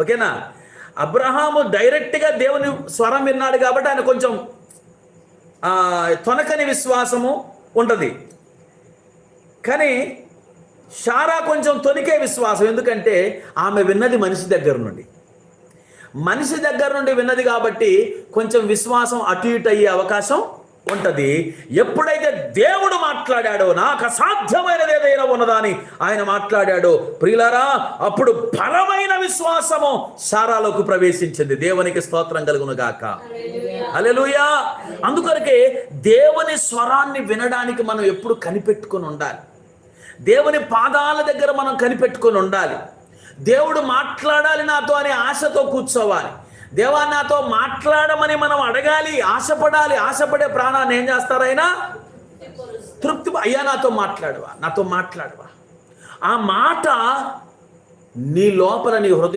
ఓకేనా? అబ్రహాము డైరెక్ట్గా దేవుని స్వరం విన్నాడు కాబట్టి ఆయన కొంచెం తొనకని విశ్వాసము ఉంటుంది. కానీ షారా కొంచెం తొనికే విశ్వాసం. ఎందుకంటే ఆమె విన్నది మనిషి దగ్గర నుండి. మనిషి దగ్గర నుండి విన్నది కాబట్టి కొంచెం విశ్వాసం అటు ఇటు అయ్యే అవకాశం ఉంటుంది. ఎప్పుడైతే దేవుడు మాట్లాడాడో నాకు అసాధ్యమైనది ఏదైనా ఉన్నదా అని ఆయన మాట్లాడాడో ప్రియులారా అప్పుడు బలమైన విశ్వాసము సారాలోకి ప్రవేశించింది. దేవునికి స్తోత్రం కలుగును గాక. హల్లెలూయా. అందుకొరకే దేవుని స్వరాన్ని వినడానికి మనం ఎప్పుడు కనిపెట్టుకొని ఉండాలి. దేవుని పాదాల దగ్గర మనం కనిపెట్టుకొని ఉండాలి. దేవుడు మాట్లాడాలి నాతో అనే ఆశతో కూర్చోవాలి. దేవా నాతో మాట్లాడమని మనం అడగాలి ఆశపడాలి ఆశపడే ప్రాణాన్ని ఏం చేస్తారైనా తృప్తి అయ్యా నాతో మాట్లాడవా నాతో మాట్లాడవా. ఆ మాట నీ లోపల నీ హృదయం